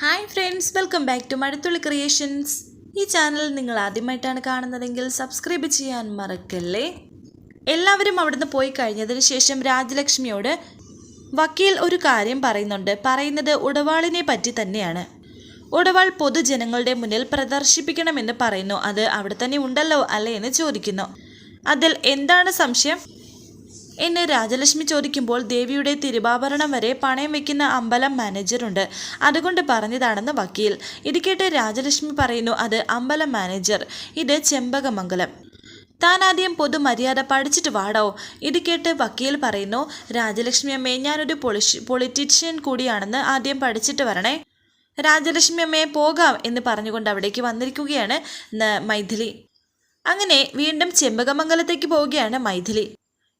Hi friends welcome back to Mazhathulli creations ഈ channel നിങ്ങൾ ആദ്യമായിട്ടാണ് കാണുന്നതെങ്കിൽ സബ്സ്ക്രൈബ് ചെയ്യാൻ മറക്കല്ലേ? എല്ലാവരും അവിടുന്ന് പോയി കഴിഞ്ഞതിന് ശേഷം രാജലക്ഷ്മിയോട് വക്കീൽ ഒരു കാര്യം പറയുന്നുണ്ട്. പറയുന്നത് ഉടവാളിനെ പറ്റി തന്നെയാണ്. ഉടവാൾ പൊതുജനങ്ങളുടെ മുന്നിൽ പ്രദർശിപ്പിക്കണമെന്ന് പറയുന്നു. അത് അവിടെ തന്നെ ഉണ്ടല്ലോ അല്ലേ എന്ന് ചോദിക്കുന്നു. അതിൽ എന്താണ് സംശയം? എന്ന് രാജലക്ഷ്മി ചോദിക്കുമ്പോൾ ദേവിയുടെ തിരുവാഭരണം വരെ പണയം വെക്കുന്ന അമ്പലം മാനേജറുണ്ട് അതുകൊണ്ട് പറഞ്ഞതാണെന്ന് വക്കീൽ. ഇത് കേട്ട് രാജലക്ഷ്മി പറയുന്നു അത് അമ്പലം മാനേജർ ഇത് ചെമ്പകമംഗലം. താൻ ആദ്യം പൊതുമര്യാദ പഠിച്ചിട്ട് വാടോ. ഇത് കേട്ട് വക്കീൽ പറയുന്നു രാജലക്ഷ്മി അമ്മേ ഞാനൊരു പൊളിഷ് പൊളിറ്റീഷ്യൻ കൂടിയാണെന്ന് ആദ്യം പഠിച്ചിട്ട് വരണേ. രാജലക്ഷ്മി അമ്മയെ പോകാം എന്ന് പറഞ്ഞുകൊണ്ട് അവിടേക്ക് വന്നിരിക്കുകയാണ് മൈഥിലി. അങ്ങനെ വീണ്ടും ചെമ്പകമംഗലത്തേക്ക് പോവുകയാണ് മൈഥിലി.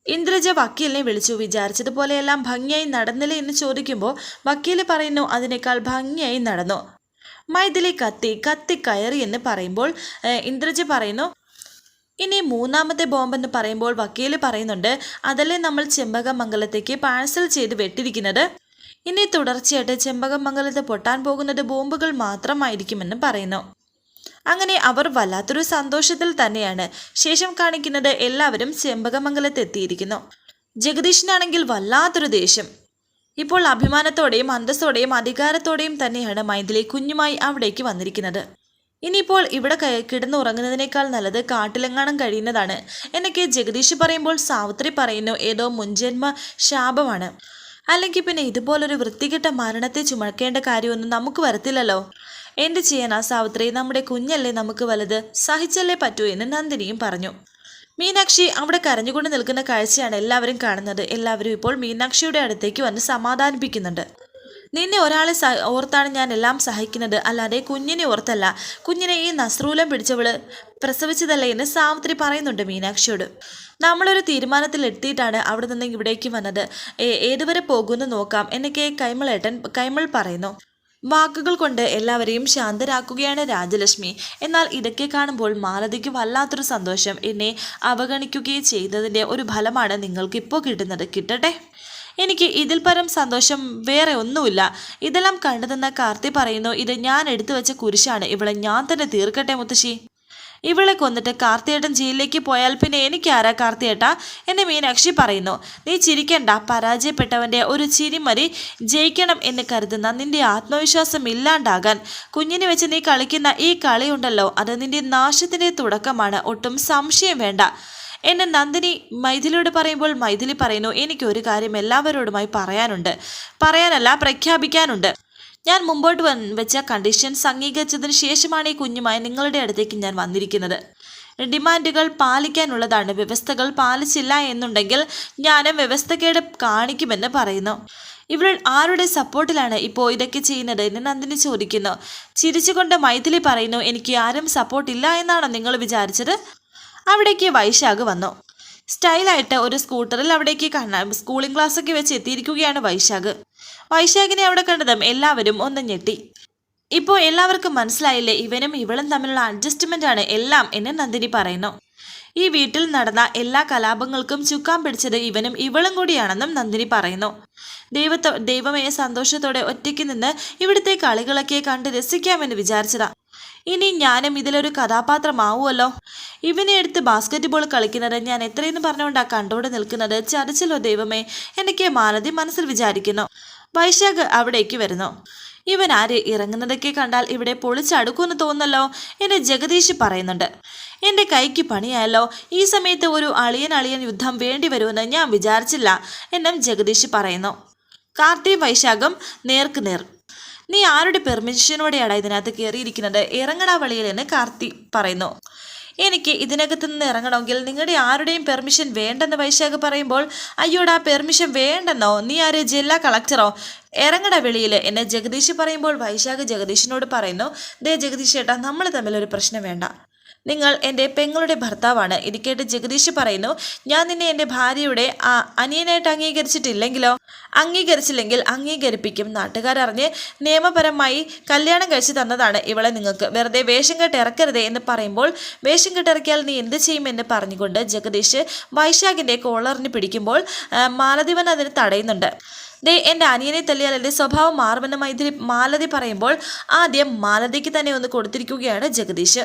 ഇന്ദ്രജ വക്കീലിനെ വിളിച്ചു. വിചാരിച്ചതുപോലെയെല്ലാം ഭംഗിയായി നടന്നില്ലേ എന്ന് ചോദിക്കുമ്പോൾ വക്കീൽ പറയുന്നു അതിനേക്കാൾ ഭംഗിയായി നടന്നു. മൈഥിലി കത്തി കത്തി കയറി എന്ന് പറയുമ്പോൾ ഇന്ദ്രജ പറയുന്നു ഇനി മൂന്നാമത്തെ ബോംബെന്ന് പറയുമ്പോൾ വക്കീൽ പറയുന്നുണ്ട് അതല്ലേ നമ്മൾ ചെമ്പകമംഗലത്തേക്ക് പാഴ്സൽ ചെയ്ത് വെട്ടിരിക്കുന്നത്? ഇനി തുടർച്ചയായിട്ട് ചെമ്പകമംഗലത്ത് പൊട്ടാൻ പോകുന്നത് ബോംബുകൾ മാത്രമായിരിക്കുമെന്ന് പറയുന്നു. അങ്ങനെ അവർ വല്ലാത്തൊരു സന്തോഷത്തിൽ തന്നെയാണ്. ശേഷം കാണിക്കുന്നത് എല്ലാവരും ചെമ്പകമംഗലത്തെത്തിയിരിക്കുന്നു. ജഗദീഷിനാണെങ്കിൽ വല്ലാത്തൊരു ദേഷ്യം. ഇപ്പോൾ അഭിമാനത്തോടെയും അന്തസ്സോടെയും അധികാരത്തോടെയും തന്നെയാണ് മൈഥിലി കുഞ്ഞുമായി അവിടേക്ക് വന്നിരിക്കുന്നത്. ഇനിയിപ്പോൾ ഇവിടെ കിടന്നുറങ്ങുന്നതിനേക്കാൾ നല്ലത് കാട്ടിലെങ്ങാനും കഴിയുന്നതാണ് എന്നൊക്കെ ജഗദീഷ് പറയുമ്പോൾ സാവിത്രി പറയുന്നു ഏതോ മുൻജന്മ ശാപമാണ്. അല്ലെങ്കിൽ പിന്നെ ഇതുപോലൊരു വൃത്തികെട്ട മരണത്തെ ചുമക്കേണ്ട കാര്യമൊന്നും നമുക്ക് വരത്തില്ലല്ലോ. എന്ത് ചെയ്യാനാ സാവിത്രി? നമ്മുടെ കുഞ്ഞല്ലേ നമുക്ക് വലുത്. സഹിച്ചല്ലേ പറ്റൂ എന്ന് നന്ദിനിയും പറഞ്ഞു. മീനാക്ഷി അവിടെ കരഞ്ഞുകൊണ്ട് നിൽക്കുന്ന കാഴ്ചയാണ് എല്ലാവരും കാണുന്നത്. എല്ലാവരും ഇപ്പോൾ മീനാക്ഷിയുടെ അടുത്തേക്ക് വന്ന് സമാധാനിപ്പിക്കുന്നുണ്ട്. നിന്നെ ഒരാളെ ഓർത്താണ് ഞാൻ എല്ലാം സഹിക്കുന്നത്. അല്ലാതെ കുഞ്ഞിനെ ഓർത്തല്ല. കുഞ്ഞിനെ ഈ നസ്രൂലം പിടിച്ചവൾ പ്രസവിച്ചതല്ലേ എന്ന് സാവിത്രി പറയുന്നുണ്ട് മീനാക്ഷിയോട്. നമ്മളൊരു തീരുമാനത്തിൽ എത്തിയിട്ടാണ് അവിടെ നിന്ന് ഇവിടേക്ക് വന്നത്. ഏതുവരെ പോകുമെന്ന് നോക്കാം എന്നൊക്കെ കൈമളേട്ടൻ കൈമൾ പറയുന്നു. വാക്കുകൾ കൊണ്ട് എല്ലാവരെയും ശാന്തരാക്കുകയാണ് രാജലക്ഷ്മി. എന്നാൽ ഇതൊക്കെ കാണുമ്പോൾ മാലതിക്ക് വല്ലാത്തൊരു സന്തോഷം. എന്നെ അവഗണിക്കുകയും ചെയ്തതിന്റെ ഒരു ഫലമാണ് നിങ്ങൾക്ക് ഇപ്പോൾ കിട്ടുന്നത്. കിട്ടട്ടെ? എനിക്ക് ഇതിൽ പരം സന്തോഷം വേറെ ഒന്നുമില്ല. ഇതെല്ലാം കണ്ടു കാർത്തി പറയുന്നു ഇത് ഞാൻ എടുത്തു വെച്ച കുരിശാണ്. ഇവളെ ഞാൻ തന്നെ തീർക്കട്ടെ മുത്തശ്ശി. ഇവളെ കൊന്നിട്ട് കാർത്തിയേട്ടൻ ജയിലിലേക്ക് പോയാൽ പിന്നെ എനിക്കാരാ കാർത്തിയേട്ട? എന്ന് മീനാക്ഷി പറയുന്നു. നീ ചിരിക്കണ്ട. പരാജയപ്പെട്ടവന്റെ ഒരു ചിരിമറി ജയിക്കണം എന്ന് കരുതുന്ന നിന്റെ ആത്മവിശ്വാസം ഇല്ലാണ്ടാകാൻ കുഞ്ഞിനെ വെച്ച് നീ കളിക്കുന്ന ഈ കളിയുണ്ടല്ലോ അത് നിന്റെ നാശത്തിന്റെ തുടക്കമാണ്. ഒട്ടും സംശയം വേണ്ട. എന്നെ നന്ദിനി മൈഥിലിയോട് പറയുമ്പോൾ മൈഥിലി പറയുന്നു എനിക്കൊരു കാര്യം എല്ലാവരോടുമായി പറയാനുണ്ട്. പറയാനല്ല പ്രഖ്യാപിക്കാനുണ്ട്. ഞാൻ മുമ്പോട്ട് വെച്ച കണ്ടീഷൻസ് അംഗീകരിച്ചതിന് ശേഷമാണ് ഈ കുഞ്ഞുമായി നിങ്ങളുടെ അടുത്തേക്ക് ഞാൻ വന്നിരിക്കുന്നത്. ഡിമാൻഡുകൾ പാലിക്കാനുള്ളതാണ്. വ്യവസ്ഥകൾ പാലിച്ചില്ല എന്നുണ്ടെങ്കിൽ ഞാനും വ്യവസ്ഥക്കേട് കാണിക്കുമെന്ന് പറയുന്നു. ഇവൾ ആരുടെ സപ്പോർട്ടിലാണ് ഇപ്പോൾ ഇതൊക്കെ ചെയ്യുന്നത് എന്ന് നന്ദിനി ചോദിക്കുന്നു. ചിരിച്ചുകൊണ്ട് മൈഥിലി പറയുന്നു എനിക്ക് ആരും സപ്പോർട്ടില്ല എന്നാണോ നിങ്ങൾ വിചാരിച്ചത്? അവിടേക്ക് വൈശാഖ് വന്നു. സ്റ്റൈലായിട്ട് ഒരു സ്കൂട്ടറിൽ അവിടേക്ക് സ്കൂളിംഗ് ക്ലാസ്സൊക്കെ വെച്ച് എത്തിയിരിക്കുകയാണ് വൈശാഖ്. വൈശാഖിനെ അവിടെ കണ്ടതും എല്ലാവരും ഒന്ന് ഞെട്ടി ഇപ്പോൾ എല്ലാവർക്കും മനസ്സിലായില്ലേ ഇവനും ഇവളും തമ്മിലുള്ള അഡ്ജസ്റ്റ്മെന്റ് ആണ് എല്ലാം എന്ന് നന്ദിനി പറയുന്നു. ഈ വീട്ടിൽ നടന്ന എല്ലാ കലാപങ്ങൾക്കും ചുക്കാൻ പിടിച്ചത് ഇവനും ഇവളും കൂടിയാണെന്നും നന്ദിനി പറയുന്നു. ദൈവത്തോ ദൈവമേ സന്തോഷത്തോടെ ഒറ്റയ്ക്ക് നിന്ന് ഇവിടുത്തെ കളികളൊക്കെ കണ്ട് രസിക്കാമെന്ന് വിചാരിച്ചതാ. ഇനി ഞാനും ഇതിലൊരു കഥാപാത്രമാവുമല്ലോ. ഇവനെ എടുത്ത് ബാസ്ക്കറ്റ് ബോൾ കളിക്കുന്നത് ഞാൻ എത്രയെന്ന് പറഞ്ഞുകൊണ്ടാണ് കണ്ടോടെ നിൽക്കുന്നത്? ചതിച്ചല്ലോ ദൈവമേ എനിക്ക് മാലതി മനസ്സിൽ വിചാരിക്കുന്നു. വൈശാഖ് അവിടേക്ക് വരുന്നു. ഇവൻ ആര്? ഇറങ്ങുന്നതൊക്കെ കണ്ടാൽ ഇവിടെ പൊളിച്ചടുക്കുമെന്ന് തോന്നുന്നല്ലോ എന്നെ ജഗദീഷ് പറയുന്നുണ്ട്. എന്റെ കൈക്ക് പണിയായല്ലോ. ഈ സമയത്ത് ഒരു അളിയൻ അളിയൻ യുദ്ധം വേണ്ടി വരുമെന്ന് ഞാൻ വിചാരിച്ചില്ല എന്നും ജഗദീഷ് പറയുന്നു. കാർത്തി വൈശാഖം നേർക്ക് നേർ. നീ ആരുടെ പെർമിഷനോടെയാണ് ഇതിനകത്ത് കയറിയിരിക്കുന്നത് ഇറങ്ങടാ വളിയിൽ എന്ന് കാർത്തി പറയുന്നു. എനിക്ക് ഇതിനകത്ത് നിന്ന് ഇറങ്ങണമെങ്കിൽ നിങ്ങളുടെ ആരുടെയും പെർമിഷൻ വേണ്ടെന്ന് വൈശാഖ് പറയുമ്പോൾ അയ്യോടാ പെർമിഷൻ വേണ്ടെന്നോ? നീ ആര് ജില്ലാ കളക്ടറോ ഇറങ്ങട വെളിയിൽ എന്നെ ജഗദീഷ് പറയുമ്പോൾ വൈശാഖ് ജഗദീഷിനോട് പറയുന്നു ദേ ജഗദീഷ് ചേട്ടാ നമ്മൾ തമ്മിലൊരു പ്രശ്നം വേണ്ട. നിങ്ങൾ എന്റെ പെങ്ങളുടെ ഭർത്താവാണ്. ഇത് കേട്ട് ജഗദീഷ് പറയുന്നു ഞാൻ നിന്നെ എന്റെ ഭാര്യയുടെ അനിയനായിട്ട് അംഗീകരിച്ചിട്ടില്ലെങ്കിലോ? അംഗീകരിച്ചില്ലെങ്കിൽ അംഗീകരിപ്പിക്കും നാട്ടുകാരറിഞ്ഞ് നിയമപരമായി കല്യാണം കഴിച്ചു തന്നതാണ് ഇവളെ നിങ്ങൾക്ക്. വെറുതെ വേഷം കെട്ട് ഇറക്കരുത് എന്ന് പറയുമ്പോൾ വേഷം കെട്ടിറക്കിയാൽ നീ എന്ത് ചെയ്യുമെന്ന് പറഞ്ഞുകൊണ്ട് ജഗദീഷ് വൈശാഖിന്റെ കോളറിന് പിടിക്കുമ്പോൾ ആ, മാലതിവൻ അതിന് തടയുന്നുണ്ട്. ദേ എന്റെ അനിയനെ തല്ലിയാൽ എന്റെ സ്വഭാവം മാറുമെന്ന് മൈഥിലി മാലതി പറയുമ്പോൾ ആദ്യം മാലതിക്ക് തന്നെ ഒന്ന് കൊടുത്തിരിക്കുകയാണ് ജഗദീഷ്.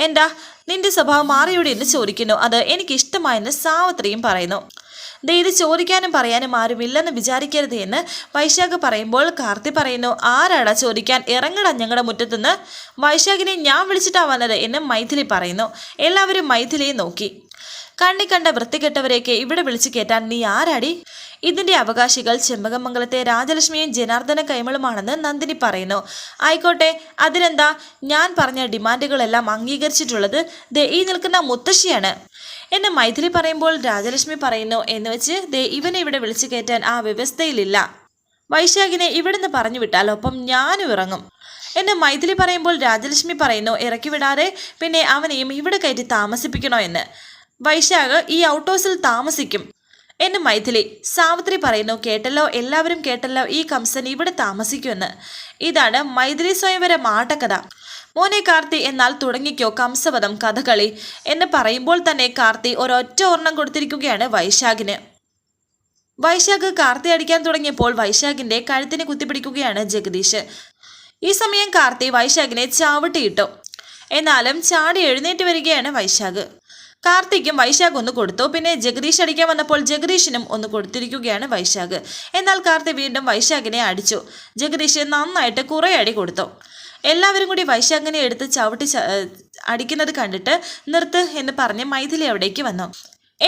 എന്താ? നിന്റെ സ്വഭാവം മാറിയോടെ എന്ന് ചോദിക്കുന്നു. അത് എനിക്ക് ഇഷ്ടമായെന്ന് സാവത്രിയും പറയുന്നു. ദേ ഇത് ചോദിക്കാനും പറയാനും ആരുമില്ലെന്ന് വിചാരിക്കരുത് എന്ന് വൈശാഖ് പറയുമ്പോൾ കാർത്തി പറയുന്നു ആരാടാ ചോദിക്കാൻ ഇറങ്ങടാ ഞങ്ങളുടെ മുറ്റത്തുനിന്ന്? വൈശാഖിനെ ഞാൻ വിളിച്ചിട്ടാ വന്നത് എന്ന് മൈഥിലി പറയുന്നു. എല്ലാവരും മൈഥിലിയെ നോക്കി. കണ്ണി കണ്ട വൃത്തികെട്ടവരെയൊക്കെ ഇവിടെ വിളിച്ചു കയറ്റാൻ നീ ആരാടി? ഇതിന്റെ അവകാശികൾ ചെമ്പകമംഗലത്തെ രാജലക്ഷ്മിയും ജനാർദ്ദന കൈമളുമാണെന്ന് നന്ദിനി പറയുന്നു. ആയിക്കോട്ടെ അതിനെന്താ? ഞാൻ പറഞ്ഞ ഡിമാൻഡുകളെല്ലാം അംഗീകരിച്ചിട്ടുള്ളത് ദേ ഈ നിൽക്കുന്ന മുത്തശ്ശിയാണ്. എന്ന് മൈഥിലി പറയുമ്പോൾ രാജലക്ഷ്മി പറയുന്നു എന്ന് വെച്ച് ദേ ഇവനെ ഇവിടെ വിളിച്ചു കയറ്റാൻ ആ വ്യവസ്ഥയിലില്ല. വൈശാഖിനെ ഇവിടുന്ന് പറഞ്ഞു വിട്ടാൽ ഒപ്പം ഞാനും ഇറങ്ങും. എന്ന് മൈഥിലി പറയുമ്പോൾ രാജലക്ഷ്മി പറയുന്നു ഇറക്കി വിടാതെ പിന്നെ അവനെയും ഇവിടെ കയറ്റി താമസിപ്പിക്കണോ എന്ന്? വൈശാഖ് ഈ ഔട്ട് ഹൗസിൽ താമസിക്കും. എന്ന് മൈഥിലി സാവിത്രി പറയുന്നു കേട്ടല്ലോ എല്ലാവരും കേട്ടല്ലോ ഈ കംസൻ ഇവിടെ താമസിക്കുമെന്ന്. ഇതാണ് മൈഥിലി സ്വയംവരം ആട്ടക്കഥ മോനെ കാർത്തി എന്നാൽ തുടങ്ങിക്കോ കംസവധം കഥകളി എന്ന് പറയുമ്പോൾ തന്നെ കാർത്തി ഒരൊറ്റ ഓർണം കൊടുത്തിരിക്കുകയാണ് വൈശാഖിന്. വൈശാഖ് കാർത്തി അടിക്കാൻ തുടങ്ങിയപ്പോൾ വൈശാഖിന്റെ കഴുത്തിന് കുത്തിപ്പിടിക്കുകയാണ് ജഗദീഷ് ഈ സമയം കാർത്തി വൈശാഖിനെ ചാവട്ടിയിട്ടു. എന്നാലും ചാടി എഴുന്നേറ്റ് വരികയാണ് വൈശാഖ്. കാർത്തിക്കും വൈശാഖ് ഒന്ന് കൊടുത്തു. പിന്നെ ജഗദീഷ് അടിക്കാൻ വന്നപ്പോൾ ജഗദീഷിനും ഒന്ന് കൊടുത്തിരിക്കുകയാണ് വൈശാഖ്. എന്നാൽ കാർത്തി വീണ്ടും വൈശാഖിനെ അടിച്ചു. ജഗദീഷ് നന്നായിട്ട് കുറേ അടി കൊടുത്തു. എല്ലാവരും കൂടി വൈശാഖിനെ എടുത്ത് ചവിട്ടി അടിക്കുന്നത് കണ്ടിട്ട് നിർത്ത് എന്ന് പറഞ്ഞ് മൈഥിലി അവിടേക്ക് വന്നു.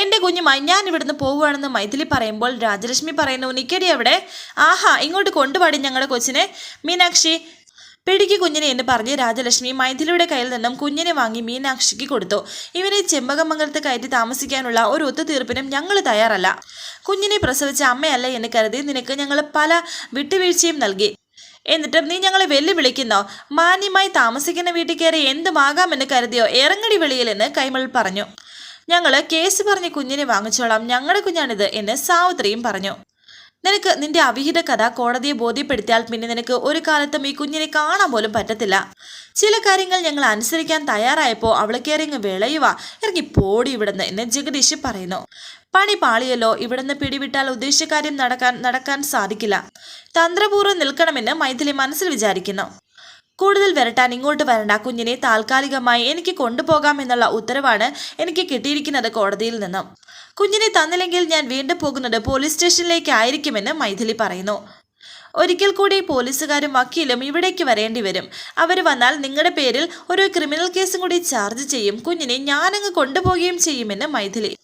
എന്റെ കുഞ്ഞുമായി ഞാൻ ഇവിടുന്ന് പോവുകയാണെന്ന് മൈഥിലി പറയുമ്പോൾ രാജലക്ഷ്മി പറയുന്നു നിക്കടി അവിടെ. ആഹാ ഇങ്ങോട്ട് കൊണ്ടുപാടി ഞങ്ങളുടെ കൊച്ചിനെ. മീനാക്ഷി പിടിക്ക് കുഞ്ഞിനെ എന്ന് പറഞ്ഞ് രാജലക്ഷ്മി മൈഥിലിയുടെ കയ്യിൽ നിന്നും കുഞ്ഞിനെ വാങ്ങി മീനാക്ഷിക്ക് കൊടുത്തു. ഇവനെ ചെമ്പകമംഗലത്ത് കയറ്റി താമസിക്കാനുള്ള ഒരു ഒത്തുതീർപ്പിനും ഞങ്ങൾ തയ്യാറല്ല. കുഞ്ഞിനെ പ്രസവിച്ച അമ്മയല്ല എന്ന് കരുതി നിനക്ക് ഞങ്ങൾ പല വിട്ടുവീഴ്ചയും നൽകി. എന്നിട്ടും നീ ഞങ്ങളെ വെല്ലുവിളിക്കുന്നോ? മാന്യമായി താമസിക്കുന്ന വീട്ടിൽ കയറി എന്തുമാകാമെന്ന് കരുതിയോ? ഇറങ്ങടി വെളിയിലെന്ന് കൈമൾ പറഞ്ഞു. ഞങ്ങൾ കേസ് പറഞ്ഞ് കുഞ്ഞിനെ വാങ്ങിച്ചോളാം. ഞങ്ങളുടെ കുഞ്ഞാണിത് എന്ന് സാവിത്രിയും പറഞ്ഞു. നിനക്ക് നിന്റെ അവിഹിത കഥ കോടതിയെ ബോധ്യപ്പെടുത്തിയാൽ പിന്നെ നിനക്ക് ഒരു കാലത്തും ഈ കുഞ്ഞിനെ കാണാൻ പോലും പറ്റത്തില്ല. ചില കാര്യങ്ങൾ ഞങ്ങൾ അനുസരിക്കാൻ തയ്യാറായപ്പോൾ അവളെ കയറി ഇങ്ങ് വിളയുക ഇറങ്ങി പോടി ഇവിടുന്ന് എന്ന് ജഗദീഷ് പറയുന്നു. പണി പാളിയല്ലോ. ഇവിടുന്ന് പിടിവിട്ടാൽ ഉദ്ദേശിച്ച കാര്യം നടക്കാൻ നടക്കാൻ സാധിക്കില്ല. തന്ത്രപൂർവം നിൽക്കണമെന്ന് മൈഥിലി മനസ്സിൽ വിചാരിക്കുന്നു. കൂടുതൽ വരട്ടാൻ ഇങ്ങോട്ട് വരണ്ട കുഞ്ഞിനെ താൽക്കാലികമായി എനിക്ക് കൊണ്ടുപോകാം എന്നുള്ള ഉത്തരവാണ് എനിക്ക് കിട്ടിയിരിക്കുന്നത് കോടതിയിൽ നിന്നും. കുഞ്ഞിനെ തന്നില്ലെങ്കിൽ ഞാൻ വീണ്ടും പോകുന്നത് പോലീസ് സ്റ്റേഷനിലേക്ക് ആയിരിക്കുമെന്ന് മൈഥിലി പറയുന്നു. ഒരിക്കൽ കൂടി പോലീസുകാരും വക്കീലും ഇവിടേക്ക് വരേണ്ടി വരും. അവർ വന്നാൽ നിങ്ങളുടെ പേരിൽ ഒരു ക്രിമിനൽ കേസും കൂടി ചാർജ് ചെയ്യും. കുഞ്ഞിനെ ഞാനങ്ങ് കൊണ്ടുപോവുകയും ചെയ്യുമെന്ന് മൈഥിലി.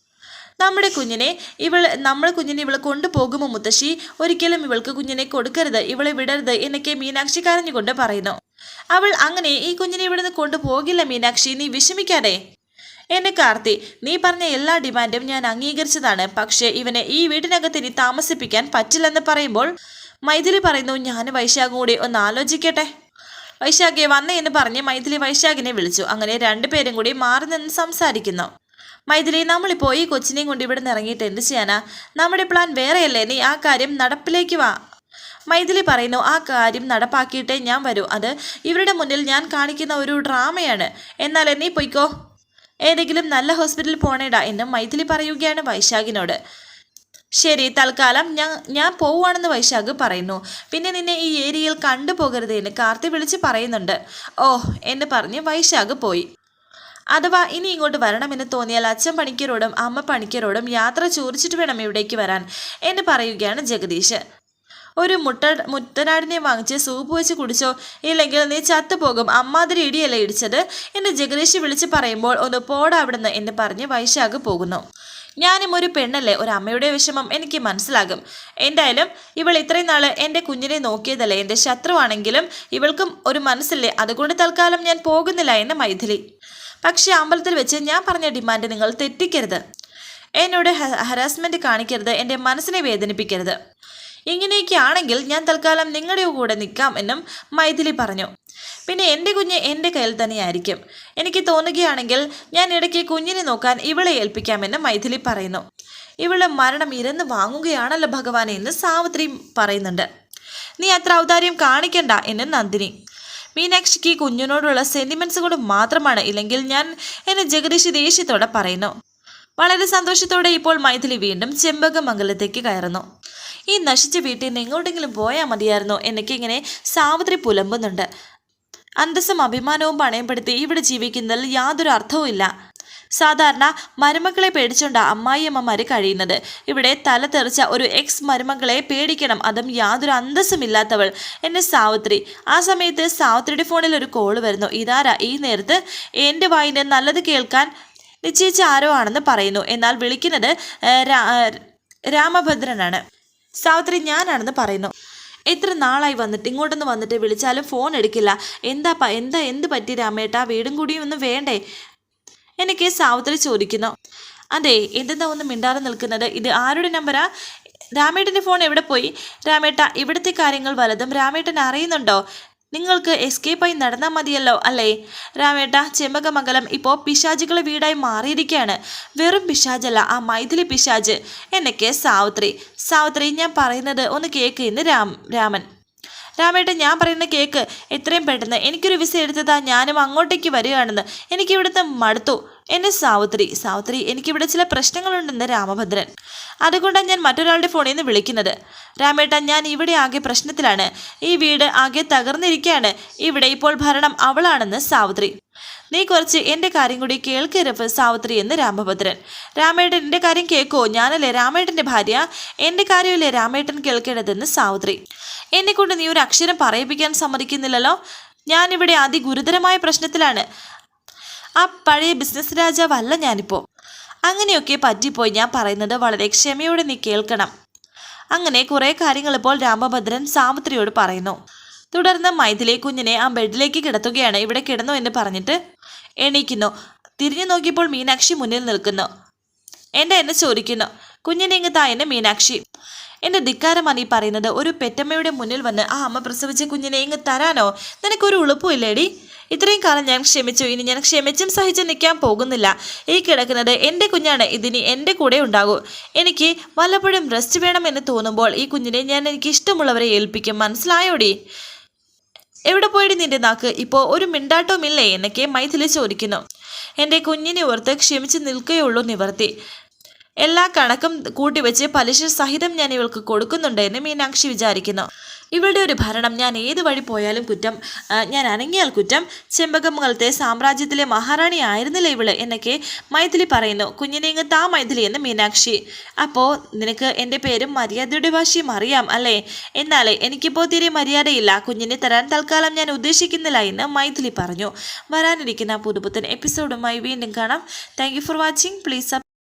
നമ്മുടെ കുഞ്ഞിനെ ഇവൾ നമ്മുടെ കുഞ്ഞിനെ ഇവൾ കൊണ്ടുപോകുമോ മുത്തശ്ശി? ഒരിക്കലും ഇവൾക്ക് കുഞ്ഞിനെ കൊടുക്കരുത്. ഇവളെ വിടരുത് എന്നൊക്കെ മീനാക്ഷി കരഞ്ഞുകൊണ്ട് പറയുന്നു. അവൾ അങ്ങനെ ഈ കുഞ്ഞിനെ ഇവിടുന്ന് കൊണ്ടുപോകില്ല മീനാക്ഷി. നീ വിഷമിക്കാതെ. എന്നെ കാർത്തി നീ പറഞ്ഞ എല്ലാ ഡിമാൻഡും ഞാൻ അംഗീകരിച്ചതാണ്. പക്ഷേ ഇവനെ ഈ വീടിനകത്ത് ഇനി താമസിപ്പിക്കാൻ പറ്റില്ലെന്ന് പറയുമ്പോൾ മൈഥിലി പറയുന്നു ഞാൻ വൈശാഖും കൂടി ഒന്ന് ആലോചിക്കട്ടെ. വൈശാഖെ വന്നേ എന്ന് പറഞ്ഞ് മൈഥിലി വൈശാഖിനെ വിളിച്ചു. അങ്ങനെ രണ്ടുപേരും കൂടി മാറി നിന്ന് സംസാരിക്കുന്നു. മൈഥിലി നമ്മളിപ്പോൾ ഈ കൊച്ചിനെയും കൊണ്ട് ഇവിടെ നിന്ന് ഇറങ്ങിയിട്ട് എന്ത് ചെയ്യാനാ? നമ്മുടെ പ്ലാൻ വേറെയല്ലേ? നീ ആ കാര്യം നടപ്പിലേക്ക് വാ. മൈഥിലി പറയുന്നു ആ കാര്യം നടപ്പാക്കിയിട്ടേ ഞാൻ വരൂ. അത് ഇവരുടെ മുന്നിൽ ഞാൻ കാണിക്കുന്ന ഒരു ഡ്രാമയാണ്. എന്നാൽ എന്നീ പൊയ്ക്കോ. ഏതെങ്കിലും നല്ല ഹോസ്പിറ്റലിൽ പോണേടാ എന്ന് മൈഥിലി പറയുകയാണ് വൈശാഖിനോട്. ശരി തൽക്കാലം ഞാൻ ഞാൻ പോവുകയാണെന്ന് വൈശാഖ് പറയുന്നു. പിന്നെ നിന്നെ ഈ ഏരിയയിൽ കണ്ടുപോകരുത് എന്ന് കാർത്തി വിളിച്ച് പറയുന്നുണ്ട്. ഓ എന്ന് പറഞ്ഞ് വൈശാഖ് പോയി. അഥവാ ഇനി ഇങ്ങോട്ട് വരണമെന്ന് തോന്നിയാൽ അച്ഛൻ പണിക്കരോടും അമ്മ പണിക്കരോടും യാത്ര ചോദിച്ചിട്ട് വേണം ഇവിടേക്ക് വരാൻ എന്ന് പറയുകയാണ് ജഗദീഷ് ഒരു മുട്ട മുട്ടനാടിനെ വാങ്ങിച്ച് സൂപ്പ് വെച്ച് കുടിച്ചോ? ഇല്ലെങ്കിൽ നീ ചത്തുപോകും. അമ്മാതിരി ഇടിയല്ലേ ഇടിച്ചത്? എന്ന് ജഗദീഷ് വിളിച്ച് പറയുമ്പോൾ ഒന്ന് പോടാ അവിടുന്ന് എന്ന് പറഞ്ഞ് വൈശാഖ് പോകുന്നു. ഞാനും ഒരു പെണ്ണല്ലേ? ഒരു അമ്മയുടെ വിഷമം എനിക്ക് മനസ്സിലാകും. എന്തായാലും ഇവൾ ഇത്രയും നാൾ എന്റെ കുഞ്ഞിനെ നോക്കിയതല്ലേ? എന്റെ ശത്രുവാണെങ്കിലും ഇവൾക്കും ഒരു മനസ്സില്ലേ? അതുകൊണ്ട് തൽക്കാലം ഞാൻ പോകുന്നില്ല എന്ന് മൈഥിലി. പക്ഷേ അമ്പലത്തിൽ വെച്ച് ഞാൻ പറഞ്ഞ ഡിമാൻഡ് നിങ്ങൾ തെറ്റിക്കരുത്. എന്നോട് ഹരാസ്മെന്റ് കാണിക്കരുത്. എന്റെ മനസ്സിനെ വേദനിപ്പിക്കരുത്. ഇങ്ങനെയൊക്കെ ആണെങ്കിൽ ഞാൻ തൽക്കാലം നിങ്ങളുടെ കൂടെ നിൽക്കാം എന്നും മൈഥിലി പറഞ്ഞു. പിന്നെ എന്റെ കുഞ്ഞ് എന്റെ കയ്യിൽ തന്നെയായിരിക്കും. എനിക്ക് തോന്നുകയാണെങ്കിൽ ഞാൻ ഇടയ്ക്ക് കുഞ്ഞിനെ നോക്കാൻ ഇവളെ ഏൽപ്പിക്കാമെന്ന് മൈഥിലി പറയുന്നു. ഇവളുടെ മരണം ഇരന്ന് വാങ്ങുകയാണല്ലോ ഭഗവാനെ എന്ന് സാവിത്രി പറയുന്നുണ്ട്. നീ അത്ര ഔദാര്യം കാണിക്കണ്ട എന്ന് നന്ദിനി. മീനാക്ഷിക്ക് കുഞ്ഞിനോടുള്ള സെന്റിമെന്റ്സ് കൊണ്ട് മാത്രമാണ് ഇല്ലെങ്കിൽ ഞാൻ എന്നെ ജഗദീഷ് ദേഷ്യത്തോടെ പറയുന്നു. വളരെ സന്തോഷത്തോടെ ഇപ്പോൾ മൈഥിലി വീണ്ടും ചെമ്പകമംഗലത്തേക്ക് കയറുന്നു. ഈ നശിച്ച വീട്ടിൽ നിന്ന് എങ്ങോട്ടെങ്കിലും പോയാൽ മതിയായിരുന്നു എനിക്കിങ്ങനെ സാവിത്രി പുലമ്പുന്നുണ്ട്. അന്തസ്സും അഭിമാനവും പണയപ്പെടുത്തി ഇവിടെ ജീവിക്കുന്നതിൽ യാതൊരു അർത്ഥവുമില്ല സാധാരണ മരുമക്കളെ പേടിച്ചുകൊണ്ട് അമ്മായിയമ്മമാർ കഴിയുന്നത്. ഇവിടെ തല തെറിച്ച ഒരു എക്സ് മരുമക്കളെ പേടിക്കണം അതും യാതൊരു അന്തസ്സുമില്ലാത്തവൾ എന്നെ സാവിത്രി. ആ സമയത്ത് സാവിത്രിയുടെ ഫോണിൽ ഒരു കോൾ വരുന്നു. ഇതാരാ ഈ നേരത്ത്? എന്റെ വായിന്റെ നല്ലത് കേൾക്കാൻ നിശ്ചയിച്ച ആരോ ആണെന്ന് പറയുന്നു. എന്നാൽ വിളിക്കുന്നത് രാമഭദ്രനാണ്. സാവിത്രി ഞാനാണെന്ന് പറയുന്നു. എത്ര നാളായി വന്നിട്ട് ഇങ്ങോട്ടൊന്ന് വന്നിട്ട് വിളിച്ചാലും ഫോൺ എടുക്കില്ല. എന്താ എന്താ എന്ത് പറ്റി രാമേട്ടാ? വീടും കൂടിയും ഒന്നും വേണ്ടേ? എനിക്ക് സാവിത്രി ചോദിക്കുന്നു. അതെ എന്തെന്താ ഒന്ന് മിണ്ടാതെ നിൽക്കുന്നത്? ഇത് ആരുടെ നമ്പരാ? രാമേട്ടന്റെ ഫോൺ എവിടെ പോയി? രാമേട്ട ഇവിടുത്തെ കാര്യങ്ങൾ വലതും. രാമേട്ടൻ അറിയുന്നുണ്ടോ? നിങ്ങൾക്ക് എസ്കേപ്പായി നടന്നാൽ മതിയല്ലോ അല്ലേ? രാമേട്ട ചെമ്പകമംഗലം ഇപ്പോൾ പിശാചുകളെ വീടായി മാറിയിരിക്കുകയാണ് വെറും പിശാജല്ല ആ മൈഥിലി പിശാജ് എന്നൊക്കെ സാവിത്രി. സാവിത്രി ഞാൻ പറയുന്നത് ഒന്ന് കേക്ക് ഇന്ന് രാം രാമൻ. രാമേട്ടൻ ഞാൻ പറയുന്ന കേക്ക് എത്രയും പെട്ടെന്ന് എനിക്കൊരു വിസ എടുത്തതാ ഞാനും അങ്ങോട്ടേക്ക് വരികയാണെന്ന് എനിക്കിവിടുത്തെ മടുത്തു. എന്നെ സാവിത്രി സാവിത്രി എനിക്കിവിടെ ചില പ്രശ്നങ്ങളുണ്ടെന്ന് രാമഭദ്രൻ. അതുകൊണ്ടാണ് ഞാൻ മറ്റൊരാളുടെ ഫോണിൽ നിന്ന് വിളിക്കുന്നത്. രാമേട്ട ഞാൻ ഇവിടെ ആകെ പ്രശ്നത്തിലാണ്. ഈ വീട് ആകെ തകർന്നിരിക്കുകയാണ് ഇവിടെ ഇപ്പോൾ ഭരണം അവളാണെന്ന് സാവിത്രി. നീ കുറച്ച് എന്റെ കാര്യം കൂടി കേൾക്കരുത് സാവിത്രി എന്ന് രാമഭദ്രൻ. രാമേട്ടൻ എന്റെ കാര്യം കേൾക്കോ ഞാനല്ലേ രാമേട്ടന്റെ ഭാര്യ? എന്റെ കാര്യമല്ലേ രാമേട്ടൻ കേൾക്കേണ്ടതെന്ന് സാവിത്രി. എന്നെ കൊണ്ട് നീ ഒരു അക്ഷരം പറയിപ്പിക്കാൻ സമ്മതിക്കുന്നില്ലല്ലോ? ഞാനിവിടെ അതിഗുരുതരമായ പ്രശ്നത്തിലാണ്. ആ പഴയ ബിസിനസ് രാജാവല്ല ഞാനിപ്പോൾ അങ്ങനെയൊക്കെ പറ്റിപ്പോയി ഞാൻ പറയുന്നത് വളരെ ക്ഷമയോടെ നീ കേൾക്കണം. അങ്ങനെ കുറേ കാര്യങ്ങൾ ഇപ്പോൾ രാമഭദ്രൻ സാവിത്രിയോട് പറയുന്നു. തുടർന്ന് മൈഥിലി കുഞ്ഞിനെ ആ ബെഡിലേക്ക് കിടത്തുകയാണ്. ഇവിടെ കിടന്നു എന്ന് പറഞ്ഞിട്ട് എണീക്കുന്നു. തിരിഞ്ഞു നോക്കിയപ്പോൾ മീനാക്ഷി മുന്നിൽ നിൽക്കുന്നു. എന്റെ എന്നെ ചോദിക്കുന്നു. കുഞ്ഞിനെ ഇങ്ങ് എന്നെ മീനാക്ഷി. എന്റെ ധിക്കാരമാണ് ഈ പറയുന്നത്. ഒരു പെറ്റമ്മയുടെ മുന്നിൽ വന്ന് ആ അമ്മ പ്രസവിച്ച കുഞ്ഞിനെ ഇങ്ങ് തരാനോ? നിനക്കൊരു ഉളുപ്പുമില്ലേടി ഇത്രയും കാലം ഞാൻ ക്ഷമിച്ചു. ഇനി ഞാൻ ക്ഷമിച്ചും സഹിച്ചും നിൽക്കാൻ പോകുന്നില്ല. ഈ കിടക്കുന്നത് എന്റെ കുഞ്ഞാണ്. ഇതിനി എന്റെ കൂടെ ഉണ്ടാകൂ. എനിക്ക് വല്ലപ്പോഴും റെസ്റ്റ് വേണമെന്ന് തോന്നുമ്പോൾ ഈ കുഞ്ഞിനെ ഞാൻ എനിക്ക് ഇഷ്ടമുള്ളവരെ ഏൽപ്പിക്കും. മനസ്സിലായോടി? എവിടെ പോയിടി നിന്റെ നാക്ക്? ഇപ്പോൾ ഒരു മിണ്ടാട്ടവുമില്ലേ? എന്നൊക്കെ മൈഥിലി ചോദിക്കുന്നു. എന്റെ കുഞ്ഞിനെ ഓർത്ത് ക്ഷമിച്ച് നിൽക്കുകയുള്ളൂ നിവർത്തി. എല്ലാ കണക്കും കൂട്ടിവെച്ച് പലിശ സഹിതം ഞാൻ ഇവൾക്ക് കൊടുക്കുന്നുണ്ട് എന്ന് മീനാക്ഷി വിചാരിക്കുന്നു. ഇവളുടെ ഒരു ഭരണം ഞാൻ ഏത് വഴി പോയാലും കുറ്റം. ഞാൻ അനങ്ങിയാൽ കുറ്റം. ചെമ്പകമംഗലത്തെ സാമ്രാജ്യത്തിലെ മഹാറാണി ആയിരുന്നില്ല ഇവൾ എന്നൊക്കെ മൈഥിലി പറയുന്നു. കുഞ്ഞിനെങ്ങ് താ മൈഥിലി എന്ന് മീനാക്ഷി. അപ്പോൾ നിനക്ക് എന്റെ പേരും മര്യാദയുടെ ഭാഷയും അറിയാം അല്ലേ? എന്നാൽ എനിക്കിപ്പോൾ തീരെ മര്യാദയില്ല. കുഞ്ഞിനെ തരാൻ തൽക്കാലം ഞാൻ ഉദ്ദേശിക്കുന്നില്ല എന്ന് മൈഥിലി പറഞ്ഞു. വരാനിരിക്കുന്ന പുതുപുത്തൻ എപ്പിസോഡുമായി വീണ്ടും കാണാം. Thank for watching please